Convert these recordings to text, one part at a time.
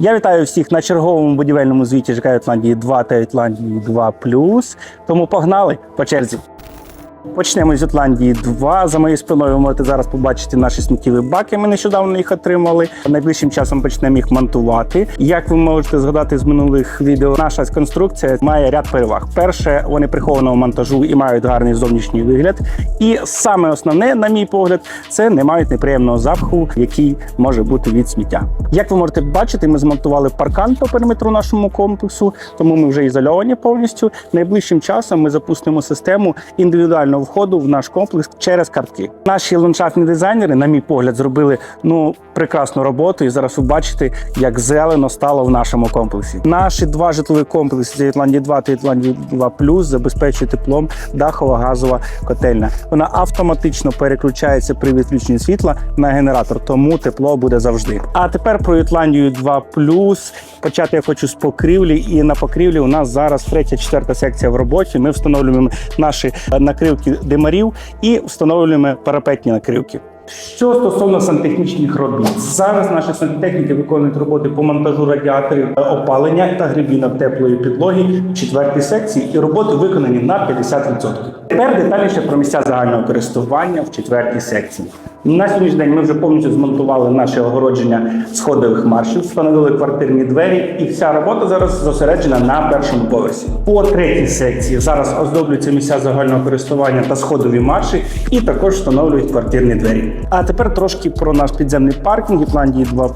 Я вітаю всіх на черговому будівельному звіті ЖК Ютландії 2 та Ютландії 2 Тому погнали по черзі. Почнемо з Ютландії 2. За моєю спиною ви можете зараз побачити наші сміттєві баки. Ми нещодавно їх отримали. Найближчим часом почнемо їх монтувати. Як ви можете згадати з минулих відео, наша конструкція має ряд переваг. Перше, вони прихованого монтажу і мають гарний зовнішній вигляд. І саме основне, на мій погляд, це не мають неприємного запаху, який може бути від сміття. Як ви можете бачити, ми змонтували паркан по периметру нашому комплексу, тому ми вже ізольовані повністю. Найближчим часом ми запустимо систему індивідуального входу в наш комплекс через картки. Наші ландшафтні дизайнери, на мій погляд, зробили ну прекрасну роботу. І зараз ви бачите, як зелено стало в нашому комплексі. Наші два житлові комплекси Ітландії 2 та Ітландії 2 забезпечує теплом дахова газова котельня. Вона автоматично переключається при відключенні світла на генератор, тому тепло буде завжди. А тепер про Ітландію 2 плюс. Почати я хочу з покрівлі, і на покрівлі у нас зараз третя, четверта секція в роботі. Ми встановлюємо наші е, накривки димарів і встановлюємо парапетні накривки. Що стосовно сантехнічних робіт, зараз наші сантехніки виконують роботи по монтажу радіаторів опалення та грибінок теплої підлоги в четвертій секції, і роботи виконані на 50%. Тепер детальніше про місця загального користування в четвертій секції. На сьогоднішній день ми вже повністю змонтували наше огородження сходових маршів, встановили квартирні двері, і вся робота зараз зосереджена на першому поверсі. По третій секції зараз оздоблюються місця загального користування та сходові марші, і також встановлюють квартирні двері. А тепер трошки про наш підземний паркінг Ітландії 2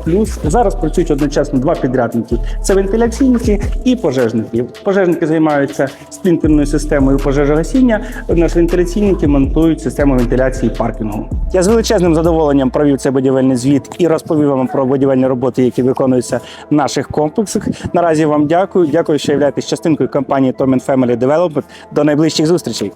Зараз працюють одночасно два підрядники: це вентиляційники і пожежники. Пожежники займаються сплінкерною системою пожежогасіння. Наші вентиляційники монтують систему вентиляції паркінгу. Я з величезним задоволенням провів цей будівельний звіт і розповів вам про будівельні роботи, які виконуються в наших комплексах. Наразі вам дякую. Дякую, що являєтесь частинкою компанії Tom Family Development. До найближчих зустрічей.